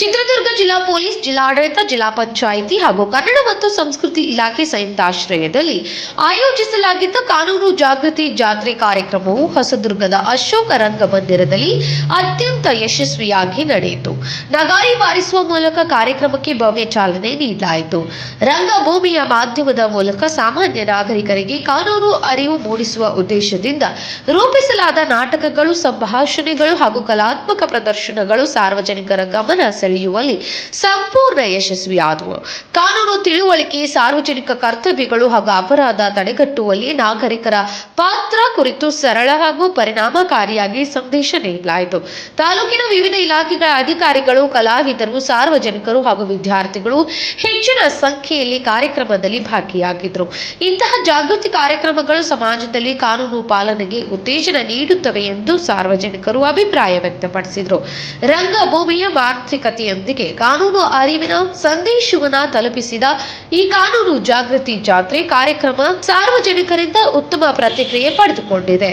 ಚಿತ್ರದುರ್ಗ ಜಿಲ್ಲಾ ಪೊಲೀಸ್, ಜಿಲ್ಲಾಡಳಿತ, ಜಿಲ್ಲಾ ಪಂಚಾಯಿತಿ ಹಾಗೂ ಕನ್ನಡ ಮತ್ತು ಸಂಸ್ಕೃತಿ ಇಲಾಖೆ ಸಂಯುಕ್ತಾಶ್ರಯದಲ್ಲಿ ಆಯೋಜಿಸಲಾಗಿದ್ದ ಕಾನೂನು ಜಾಗೃತಿ ಜಾತ್ರೆ ಕಾರ್ಯಕ್ರಮವು ಹೊಸದುರ್ಗದ ಅಶೋಕ ರಂಗಮಂದಿರದಲ್ಲಿ ಅತ್ಯಂತ ಯಶಸ್ವಿಯಾಗಿ ನಡೆಯಿತು. ನಗಾರಿ ಬಾರಿಸುವ ಮೂಲಕ ಕಾರ್ಯಕ್ರಮಕ್ಕೆ ಭವ್ಯ ಚಾಲನೆ ನೀಡಲಾಯಿತು. ರಂಗಭೂಮಿಯ ಮಾಧ್ಯಮದ ಮೂಲಕ ಸಾಮಾನ್ಯ ನಾಗರಿಕರಿಗೆ ಕಾನೂನು ಅರಿವು ಮೂಡಿಸುವ ಉದ್ದೇಶದಿಂದ ರೂಪಿಸಲಾದ ನಾಟಕಗಳು, ಸಂಭಾಷಣೆಗಳು ಹಾಗೂ ಕಲಾತ್ಮಕ ಪ್ರದರ್ಶನಗಳು ಸಾರ್ವಜನಿಕರ ಗಮನ ಸೆಳೆಯುವಲ್ಲಿ ಸಂಪೂರ್ಣ ಯಶಸ್ವಿಯಾದವು. ಕಾನೂನು ತಿಳುವಳಿಕೆ, ಸಾರ್ವಜನಿಕ ಕರ್ತವ್ಯಗಳು ಹಾಗೂ ಅಪರಾಧ ತಡೆಗಟ್ಟುವಲ್ಲಿ ನಾಗರಿಕರ ಪಾತ್ರ ಕುರಿತು ಸರಳ ಹಾಗೂ ಪರಿಣಾಮಕಾರಿಯಾಗಿ ಸಂದೇಶ ನೀಡಲಾಯಿತು. ತಾಲೂಕಿನ ವಿವಿಧ ಇಲಾಖೆಗಳ ಅಧಿಕಾರಿಗಳು, ಕಲಾವಿದರು, ಸಾರ್ವಜನಿಕರು ಹಾಗೂ ವಿದ್ಯಾರ್ಥಿಗಳು ಹೆಚ್ಚಿನ ಸಂಖ್ಯೆಯಲ್ಲಿ ಕಾರ್ಯಕ್ರಮದಲ್ಲಿ ಭಾಗಿಯಾಗಿದ್ದರು. ಇಂತಹ ಜಾಗೃತಿ ಕಾರ್ಯಕ್ರಮಗಳು ಸಮಾಜದಲ್ಲಿ ಕಾನೂನು ಪಾಲನೆಗೆ ಉತ್ತೇಜನ ನೀಡುತ್ತವೆ ಎಂದು ಸಾರ್ವಜನಿಕರು ಅಭಿಪ್ರಾಯ ವ್ಯಕ್ತಪಡಿಸಿದರು. ರಂಗಭೂಮಿಯ ಮಾನಸಿಕತೆಯೊಂದಿಗೆ ಕಾನೂನು ಅರಿವಿನ ಸಂದೇಶವನ್ನ ತಲುಪಿಸಿದ ಈ ಕಾನೂನು ಜಾಗೃತಿ ಜಾತ್ರೆ ಕಾರ್ಯಕ್ರಮ ಸಾರ್ವಜನಿಕರಿಂದ ಉತ್ತಮ ಪ್ರತಿಕ್ರಿಯೆ ಪಡೆದುಕೊಂಡಿದೆ.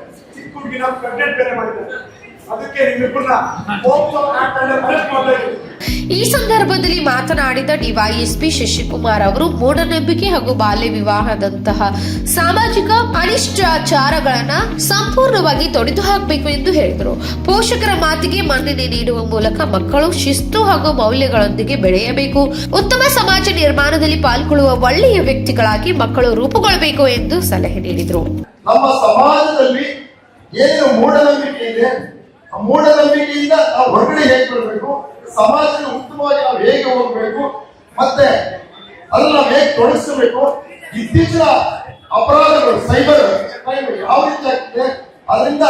ಚಿಕ್ಕ ಹುಡುಗಿನ ಪ್ರೆಗ್ನೆಂಟ್ ಬೇರೆ ಮಾಡಿದ್ದಾರೆ ಅದಕ್ಕೆ ನಿಮ್ಮಿಬ್ಬರನ್ನ ಪೋಕ್ಸೋ ಆಕ್ಟ್ ಅಲ್ಲಿ ಅರೆಸ್ಟ್ ಮಾಡ್ತಾ ಇದ್ದೀವಿ ಈ ಸಂದರ್ಭದಲ್ಲಿ ಮಾತನಾಡಿದ ಡಿವೈಎಸ್ಪಿ ಶಶಿಕುಮಾರ್ ಅವರು ಮೂಢನಂಬಿಕೆ ಹಾಗೂ ಬಾಲ್ಯ ವಿವಾಹದಂತಹ ಸಾಮಾಜಿಕ ಅನಿಷ್ಟಾಚಾರಗಳನ್ನ ಸಂಪೂರ್ಣವಾಗಿ ತೊಡೆದು ಹಾಕಬೇಕು ಎಂದು ಹೇಳಿದರು. ಪೋಷಕರ ಮಾತಿಗೆ ಮನ್ನಣೆ ನೀಡುವ ಮೂಲಕ ಮಕ್ಕಳು ಶಿಸ್ತು ಹಾಗೂ ಮೌಲ್ಯಗಳೊಂದಿಗೆ ಬೆಳೆಯಬೇಕು. ಉತ್ತಮ ಸಮಾಜ ನಿರ್ಮಾಣದಲ್ಲಿ ಪಾಲ್ಗೊಳ್ಳುವ ಒಳ್ಳೆಯ ವ್ಯಕ್ತಿಗಳಾಗಿ ಮಕ್ಕಳು ರೂಪುಗೊಳ್ಳಬೇಕು ಎಂದು ಸಲಹೆ ನೀಡಿದರು. ನಮ್ಮ ಸಮಾಜದಲ್ಲಿ ಏನು ಮೂಢನಂಬಿಕೆ ಇದೆ? ಆ ಮೂಢನಂಬಿಕೆಯಿಂದ ನಾವು ಹೊರಗಡೆ ಹೇಗೆ ಬರಬೇಕು? ಸಮಾಜದ ಉತ್ತಮವಾಗಿ ನಾವು ಹೇಗೆ ಹೋಗ್ಬೇಕು? ಮತ್ತೆ ಅದನ್ನ ನಾವು ಹೇಗೆ ತೊಡಗಿಸಬೇಕು? ಇತ್ತೀಚಿನ ಅಪರಾಧಗಳು, ಸೈಬರ್ ಕ್ರೈಮ್ ಯಾವ ರೀತಿ ಆಗ್ತಿದೆ? ಅದರಿಂದ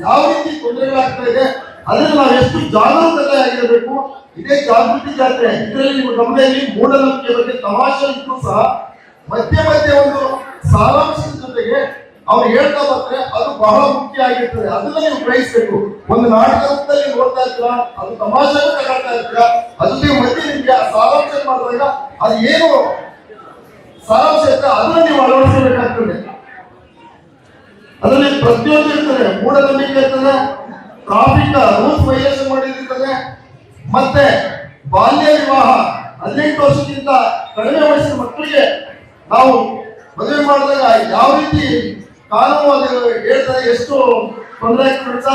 ಯಾವ ರೀತಿ ತೊಂದರೆಗಳಾಗ್ತಾ ಇದೆ? ಅದರಿಂದ ನಾವು ಎಷ್ಟು ಜಾಗರೂಕತೆ ಆಗಿರಬೇಕು? ಇದೇ ಜಾಗೃತಿ ಜಾತ್ರೆ ಇದರಲ್ಲಿ ನಿಮ್ಮ ಗಮನದಲ್ಲಿ ಮೂಢನಂಬಿಕೆ ಬಗ್ಗೆ ತಮಾಷೆ ಇದ್ರೂ ಸಹ ಮಧ್ಯೆ ಮಧ್ಯೆ ಒಂದು ಸಾರಾಂಶದ ಜೊತೆಗೆ ಅವ್ರು ಹೇಳ್ತಾ ಬರ್ತಾರೆ ಅದು ಬಹಳ ಮುಖ್ಯ ಆಗಿರ್ತದೆ. ಅದನ್ನ ನೀವು ಗ್ರಹಿಸಬೇಕು. ಒಂದು ನಾಟಕದಲ್ಲಿ ನೋಡ್ತಾ ಇರ್ತೀರಾ ಅದು ತಮಾಷೆ ತಗೊಳ್ತಾ ಇರ್ತೀರಾ ಇದ್ದೀರಾ ಮಧ್ಯೆ ನಿಮ್ಗೆ ಆ ಸಾರಾಂಶ ಮಾಡಿದಾಗ ಅದು ಏನು ಸಾರಾಂಶ ಇರ್ತದೆ, ಅದನ್ನ ನೀವು ಅಳವಡಿಸಬೇಕಾಗ್ತದೆ. ಅದರಲ್ಲಿ ಪ್ರತಿಯೊಂದು ಇರ್ತದೆ. ಮೂಢನಂಬಿಕೆ ಇರ್ತದೆ ಟ್ರಾಫಿಕ್ ರೂಲ್ಸ್ ವೈಲೇಷನ್ ಮಾಡಿರ್ತದೆ ಮತ್ತೆ ಬಾಲ್ಯ ವಿವಾಹ, ಹದಿನೆಂಟು ವರ್ಷಕ್ಕಿಂತ ಕಡಿಮೆ ವಯಸ್ಸಿನ ಮಕ್ಕಳಿಗೆ ನಾವು ಮದುವೆ ಮಾಡಿದಾಗ ಯಾವ ರೀತಿ ಕಾನೂನು ಹೇಳ್ತಾರೆ, ಎಷ್ಟು ತೊಂದರೆ ಆಗ್ತಿರುತ್ತ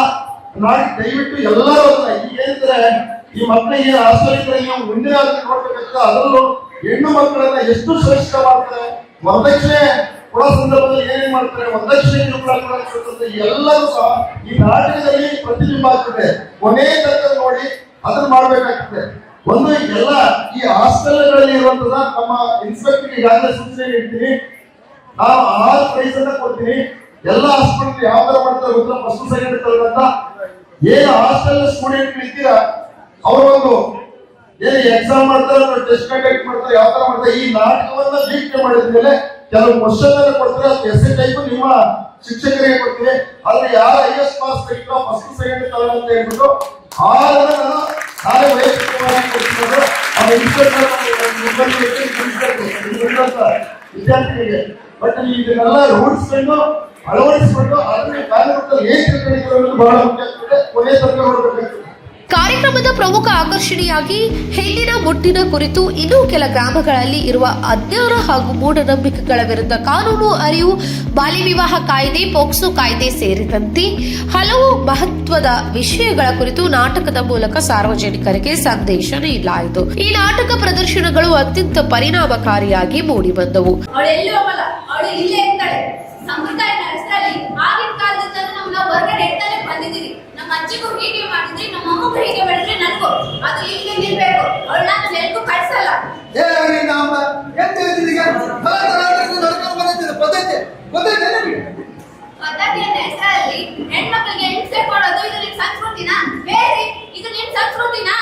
ನಾಡಿ ದಯವಿಟ್ಟು ಎಲ್ಲರೂ ಏನಂದ್ರೆ ಏನಿದ್ರೆ ಈ ಮಕ್ಕಳಿಗೆ ನೀವು ಮುಂದಿನ ನೋಡ್ಬೇಕಂತ ಅದರಲ್ಲೂ ಹೆಣ್ಣು ಮಕ್ಕಳನ್ನ ಎಷ್ಟು ಸುರಕ್ಷಿತ ಮಾಡ್ತಾರೆ, ವರದಕ್ಷಿಣೆ ಕೊಡೋ ಸಂದರ್ಭದಲ್ಲಿ ಏನೇನ್ ಮಾಡ್ತಾರೆ, ವರದಕ್ಷಿಣೆ ಕೂಡ ಎಲ್ಲರೂ ಸಹ ಈ ನಾಟಕದಲ್ಲಿ ಪ್ರತಿಬಿಂಬ ಆಗ್ತದೆ. ಕೊನೆ ತನಕ ನೋಡಿ ಅದನ್ನ ಮಾಡ್ಬೇಕಾಗ್ತದೆ. ಒಂದು ಎಲ್ಲ ಈ ಹಾಸ್ಟೆಲ್ಗಳಲ್ಲಿ ಇರುವಂತದ ನಮ್ಮ ಇನ್ಸ್ಪೆಕ್ಟರ್ ಈಗಾಗಲೇ ಸೂಚನೆ ನೀಡ್ತೀನಿ. ನಾವು ಆಹಾರ ಪ್ರೈಸ್ ಅನ್ನ ಕೊಡ್ತೀನಿ. ಎಲ್ಲ ಹಾಸ್ಪಿಟಲ್ ಯಾವ ತರ ಮಾಡ್ತಾರೆ ಉತ್ತರ ಫಸ್ಟ್ ಸೆಕೆಂಡ್ ಅಂತ ಏನು ಹಾಸ್ಟೆಲ್ ಸ್ಟೂಡೆಂಟ್ ಇರ್ತೀರಾ ಅವರೊಂದು ಏನು ಎಕ್ಸಾಮ್ ಮಾಡ್ತಾರೆ ಟೆಸ್ಟ್ ಕಂಡಕ್ಟ್ ಮಾಡ್ತಾರೆ ಯಾವ ತರ ಮಾಡ್ತಾರೆ? ಈ ನಾಟಕವನ್ನ ವೀಕ್ಷಣೆ ಮಾಡಿದ್ಮೇಲೆ ಕೆಲವು ಕ್ವಶನ್ ಕೊಡ್ತಾರೆ. ಅದು ಎಸ್ ಟೈಪ್ ನಿಮ್ಮ ಶಿಕ್ಷಕರಿಗೆ ಕೊಡ್ತೀನಿ. ಆದ್ರೆ ಯಾರು ಐ ಎಸ್ ಪಾಸ್ ತೆಗಿತಾರೋ ಫಸ್ಟ್ ಸೆಕೆಂಡ್ ಅಂತ ಹೇಳ್ಬಿಟ್ಟು ಆರನ್ನ ನಾನು ನಾನೇ ವೈಯಕ್ತಿಕವಾಗಿ ಕೊಡ್ತಿರೋದು ಆ ಬಟ್ ರೂಢಿಸ್ಕೊಂಡು ಅಳವಡಿಸಿಕೊಂಡು ಅದನ್ನು ಕಾರ್ಯರೂಪದಲ್ಲಿ ಏಕೆ ಬಹಳ ಮುಖ್ಯ ಆಗ್ತದೆ ಕೊನೆಯ ತನಕ ನೋಡ್ಬೇಕಾಗ್ತದೆ ಕಾರ್ಯಕ್ರಮದ ಪ್ರಮುಖ ಆಕರ್ಷಣೆಯಾಗಿ ಹೆಣ್ಣಿನ ಮುಟ್ಟಿನ ಕುರಿತು ಇನ್ನೂ ಕೆಲ ಗ್ರಾಮಗಳಲ್ಲಿ ಇರುವ ಅಜ್ಞಾನ ಹಾಗೂ ಮೂಢನಂಬಿಕೆಗಳ ವಿರುದ್ಧ ಕಾನೂನು ಅರಿವು ಬಾಲ್ಯ ವಿವಾಹ ಕಾಯ್ದೆ, ಪೋಕ್ಸೋ ಕಾಯ್ದೆ ಸೇರಿದಂತೆ ಹಲವು ಮಹತ್ವದ ವಿಷಯಗಳ ಕುರಿತು ನಾಟಕದ ಮೂಲಕ ಸಾರ್ವಜನಿಕರಿಗೆ ಸಂದೇಶ ನೀಡಲಾಯಿತು. ಈ ನಾಟಕ ಪ್ರದರ್ಶನಗಳು ಅತ್ಯಂತ ಪರಿಣಾಮಕಾರಿಯಾಗಿ ಮೂಡಿಬಂದವು. ಸಂಪ್ರದಾಯ ನಮ್ಮ ಅಜ್ಜಿಗೂ ಹೀಗೆ ಮಾಡಿದ್ರೆ ನಮ್ಮ ಅಮ್ಮಗೂ ಹೀಗೆ ಮಾಡಿದ್ರೆ ನನಗೂ. ಅದು ಇಲ್ಲಿ ನಿಲ್ಬೇಕು ಕಳ್ಸಲ್ಲ. ಏನೇ? ಬಿಡಿ ಪದ್ಧತಿಯ ಹೆಸರಲ್ಲಿ ಹೆಣ್ಮಕ್ಳಿಗೆ ಹಿಂಸೆ ಕೊಡೋದು ಇದು ನಿಮ್ ಸಂಸ್ಕೃತಿನಾ? ಬೇರೆ ಇದು ನಿಮ್ ಸಂಸ್ಕೃತಿನಾ?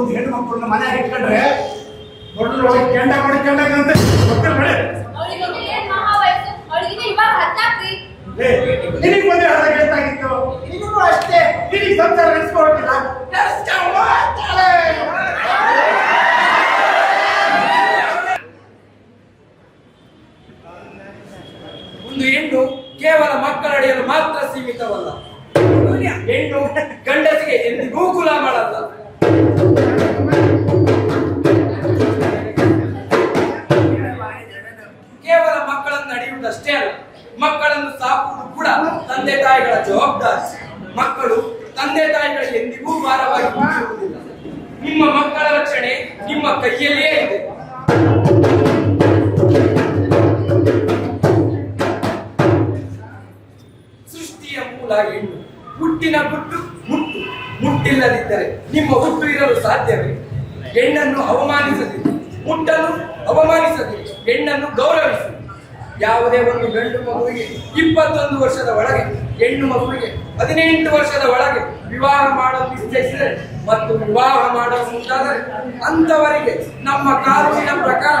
ಬಂದು ಹೆಣ್ಣು ಮಕ್ಕಳನ್ನ ಮನೆ ಇಟ್ಕೊಂಡ್ರೆ ದೊಡ್ಡ ಒಳಗೆ ಕೆಂಡ ಮಾಡಿ ಮಕ್ಕಳು ಬೆಳೆ ನಿನಗೆ ಮದುವೆ ಆದಾಗ ಎಷ್ಟಾಗಿತ್ತು ನಿನಗೂ ಅಷ್ಟೇ. ನಿನಗೆ ಸಂಸಾರ ನಡೆಸ್ಕೊಟ್ಟಿಲ್ಲ ಒಂದು ತಾಯಿಗಳ ಜವಾಬ್ದಾರಿ. ಮಕ್ಕಳು ತಂದೆ ತಾಯಿಗಳಿಗೆ ಎಂದಿಗೂ ಭಾರವಾಗಿ ನಿಮ್ಮ ಮಕ್ಕಳ ರಕ್ಷಣೆ ನಿಮ್ಮ ಕೈಯಲ್ಲಿಯೇ ಇದೆ. ಸೃಷ್ಟಿಯ ಮೂಲ ಹೆಣ್ಣು, ಹುಟ್ಟಿನ ಗುಟ್ಟು ಮುಟ್ಟು, ಮುಟ್ಟಿಲ್ಲದಿದ್ದರೆ ನಿಮ್ಮ ಹುಟ್ಟು ಇರಲು ಸಾಧ್ಯವೇ? ಹೆಣ್ಣನ್ನು ಅವಮಾನಿಸದಿರಿ ಮುಟ್ಟನ್ನು ಅವಮಾನಿಸದಿರಿ, ಹೆಣ್ಣನ್ನು ಗೌರವಿಸಿ. ಯಾವುದೇ ಒಂದು ಗಂಡು ಮಗುವಿಗೆ ಇಪ್ಪತ್ತೊಂದು ವರ್ಷದ ಒಳಗೆ ಹೆಣ್ಣು ಮಗುವಿಗೆ ಹದಿನೆಂಟು ವರ್ಷದ ಒಳಗೆ ವಿವಾಹ ಮಾಡಲು ನಿಶ್ಚಯಿಸಿದರೆ ಮತ್ತು ವಿವಾಹ ಮಾಡಲು ಅಂತವರಿಗೆ ನಮ್ಮ ಕಾನೂನಿನ ಪ್ರಕಾರ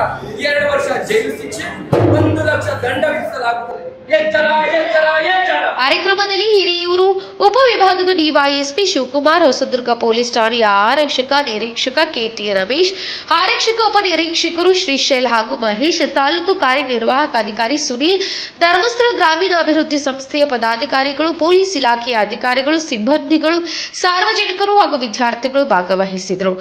ಎರಡು ವರ್ಷ ಜೈಲು ಶಿಕ್ಷೆ, ಒಂದು ಲಕ್ಷ ದಂಡ ವಿಧಿಸಲಾಗುತ್ತದೆ. ಕಾರ್ಯಕ್ರಮದಲ್ಲಿ ಹಿರಿಯೂರು ಉಪವಿಭಾಗದ ಡಿವೈಎಸ್ಪಿ ಶಿವಕುಮಾರ್, ಹೊಸದುರ್ಗ ಪೊಲೀಸ್ ಠಾಣೆಯ ಆರಕ್ಷಕ ನಿರೀಕ್ಷಕ ಕೆಟಿ ರಮೇಶ್, ಆರಕ್ಷಕ ಉಪನಿರೀಕ್ಷಕರು ಶ್ರೀಶೈಲ್ ಹಾಗೂ ಮಹೇಶ್, ತಾಲೂಕು ಕಾರ್ಯನಿರ್ವಾಹಕ ಅಧಿಕಾರಿ ಸುನೀಲ್, ಧರ್ಮಸ್ಥಳ ಗ್ರಾಮೀಣಾಭಿವೃದ್ಧಿ ಸಂಸ್ಥೆಯ ಪದಾಧಿಕಾರಿಗಳು, ಪೊಲೀಸ್ ಇಲಾಖೆಯ ಅಧಿಕಾರಿಗಳು, ಸಿಬ್ಬಂದಿಗಳು, ಸಾರ್ವಜನಿಕರು ಹಾಗೂ ವಿದ್ಯಾರ್ಥಿಗಳು ಭಾಗವಹಿಸಿದರು.